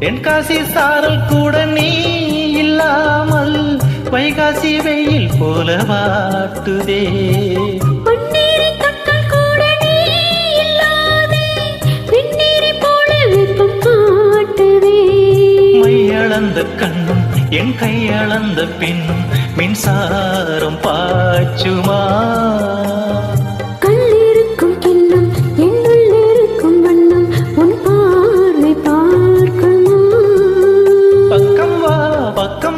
என் காசி சாரல் கூட நீ இல்லாமல் வைகாசி வெயில் போல வாட்டுதே. மையளந்த கண்ணும் என் கையளந்த பின்னும் மின்சாரம் பாய்ச்சுமா?